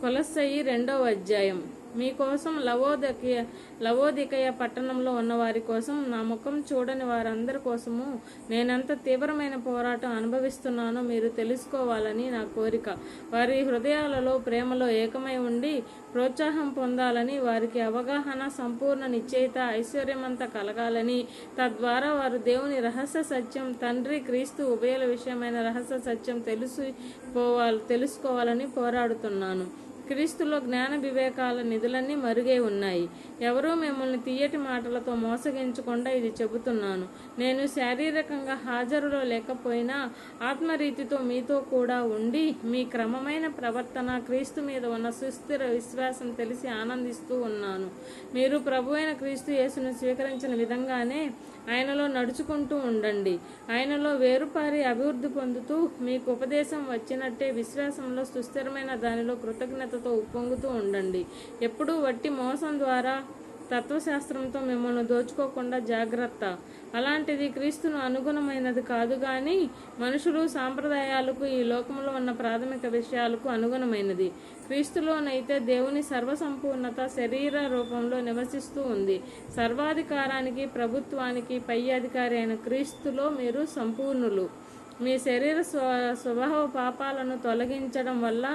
కొలస్సయి రెండవ అధ్యాయం. మీకోసం లవోదకయ లవోదికయ పట్టణంలో ఉన్న వారి కోసం నా ముఖం చూడని వారందరి కోసము నేనెంత తీవ్రమైన పోరాటం అనుభవిస్తున్నానో మీరు తెలుసుకోవాలని నా కోరిక. వారి హృదయాలలో ప్రేమలో ఏకమై ఉండి ప్రోత్సాహం పొందాలని వారికి అవగాహన సంపూర్ణ నిశ్చయిత ఐశ్వర్యమంతా కలగాలని. తద్వారా వారు దేవుని రహస్య సత్యం తండ్రి క్రీస్తు ఉభయల విషయమైన రహస్య సత్యం తెలుసుకోవాలి తెలుసుకోవాలని పోరాడుతున్నాను. క్రీస్తులో జ్ఞాన వివేకాల నిధులన్నీ మరుగై ఉన్నాయి. ఎవరూ మిమ్మల్ని తీయటి మాటలతో మోసగించకుండా ఇది చెబుతున్నాను. నేను శారీరకంగా హాజరులో లేకపోయినా ఆత్మరీతితో మీతో కూడా ఉండి మీ క్రమమైన ప్రవర్తన క్రీస్తు మీద ఉన్న సుస్థిర విశ్వాసం తెలిసి ఆనందిస్తూ ఉన్నాను. మీరు ప్రభువైన క్రీస్తు యేసును స్వీకరించిన విధంగానే ఆయనలో నడుచుకుంటూ ఉండండి. ఆయనలో వేరుపారి అభివృద్ధి పొందుతూ మీకు ఉపదేశం వచ్చినట్టే విశ్వాసంలో సుస్థిరమైన దానిలో కృతజ్ఞత కృతజ్ఞతతో ఉప్పొంగుతూ ఉండండి. ఎప్పుడూ వట్టి మోసం ద్వారా తత్వశాస్త్రంతో మిమ్మల్ని దోచుకోకుండా జాగ్రత్త. అలాంటిది క్రీస్తును అనుగుణమైనది కాదు కానీ మనుషులు సాంప్రదాయాలకు ఈ లోకంలో ఉన్న ప్రాథమిక విషయాలకు అనుగుణమైనది. క్రీస్తులోనైతే దేవుని సర్వసంపూర్ణత శరీర రూపంలో నివసిస్తూ ఉంది. సర్వాధికారానికి ప్రభుత్వానికి పై అధికారి అయిన క్రీస్తులో మీరు సంపూర్ణులు. మీ శరీర స్వ స్వభావ పాపాలను తొలగించడం వల్ల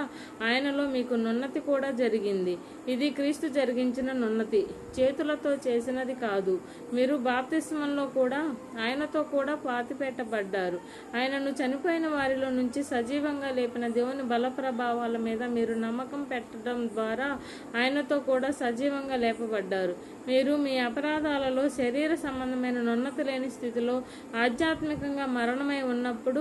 ఆయనలో మీకు నున్నతి కూడా జరిగింది. ఇది క్రీస్తు జరిగించిన నున్నతి. చేతులతో చేసినది కాదు. మీరు బాప్తిస్మంలో కూడా ఆయనతో కూడా పాతిపెట్టబడ్డారు. ఆయనను చనిపోయిన వారిలో నుంచి సజీవంగా లేపిన దేవుని బల ప్రభావాల మీద మీరు నమ్మకం పెట్టడం ద్వారా ఆయనతో కూడా సజీవంగా లేపబడ్డారు. మీరు మీ అపరాధాలలో శరీర సంబంధమైన నున్నతి లేని స్థితిలో ఆధ్యాత్మికంగా మరణమై ఉన్నప్పుడు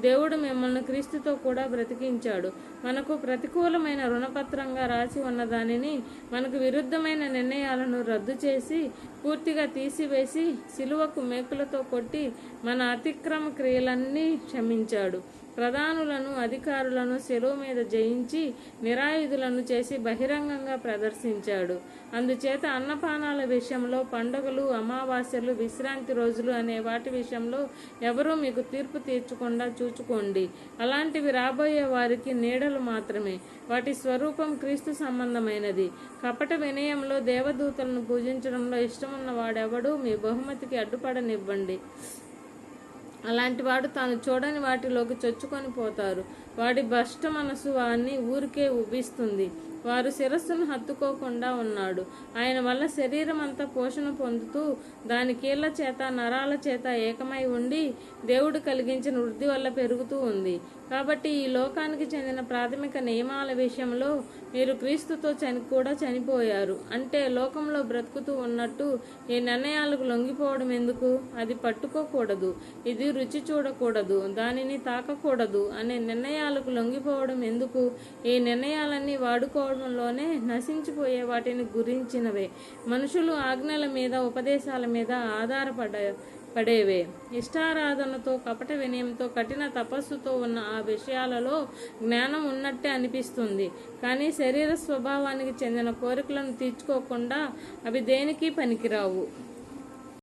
దేవుడు మిమ్మల్ని క్రీస్తుతో కూడా బ్రతికించాడు. మనకు ప్రతికూలమైన రుణపత్రంగా రాసి ఉన్న దానిని మనకు విరుద్ధమైన నిర్ణయాలను రద్దు చేసి పూర్తిగా తీసివేసి సిలువకు మేకులతో కొట్టి మన అతిక్రమ క్రియలన్నీ క్షమించాడు. ప్రధానులను అధికారులను సెలవు మీద జయించి నిరాయుధులను చేసి బహిరంగంగా ప్రదర్శించాడు. అందుచేత అన్నపానాల విషయంలో పండుగలు అమావాస్యలు విశ్రాంతి రోజులు అనే వాటి విషయంలో ఎవరూ మీకు తీర్పు తీర్చకుండా చూచుకోండి. అలాంటివి రాబోయే వారికి నీడలు మాత్రమే. వాటి స్వరూపం క్రీస్తు సంబంధమైనది. కపట వినయంలో దేవదూతలను పూజించడంలో ఇష్టమున్న వాడెవడూ మీ బహుమతికి అడ్డుపడనివ్వండి. అలాంటి వాడు తాను చూడని వాటిలోకి చొచ్చుకొని పోతారు. వాడి భ్రష్ట మనసు వాడిని ఊరికే ఉబ్బిస్తుంది. వారు శిరస్సును హత్తుకోకుండా ఉన్నాడు. ఆయన వల్ల శరీరం అంతా పోషణ పొందుతూ దాని కీళ్ళ చేత నరాల చేత ఏకమై ఉండి దేవుడు కలిగించిన వృద్ధి వల్ల పెరుగుతూ ఉంది. కాబట్టి ఈ లోకానికి చెందిన ప్రాథమిక నియమాల విషయంలో మీరు క్రీస్తుతో చని కూడా చనిపోయారు. అంటే లోకంలో బ్రతుకుతూ ఉన్నట్టు ఈ నిర్ణయాలకు లొంగిపోవడం ఎందుకు? అది పట్టుకోకూడదు. ఇది రుచి చూడకూడదు. దానిని తాకకూడదు అనే నిర్ణయాలకు లొంగిపోవడం ఎందుకు? ఈ నిర్ణయాలన్నీ వాడుకోవడంలోనే నశించిపోయే వాటిని గురించినవే. మనుషులు ఆజ్ఞల మీద ఉపదేశాల మీద ఆధారపడ పడేవే. ఇష్టారాధనతో కపట వినయంతో కఠిన తపస్సుతో ఉన్న ఆ విషయాలలో జ్ఞానం ఉన్నట్టే అనిపిస్తుంది. కానీ శరీర స్వభావానికి చెందిన కోరికలను తీర్చుకోకుండా అవి దేనికి పనికిరావు.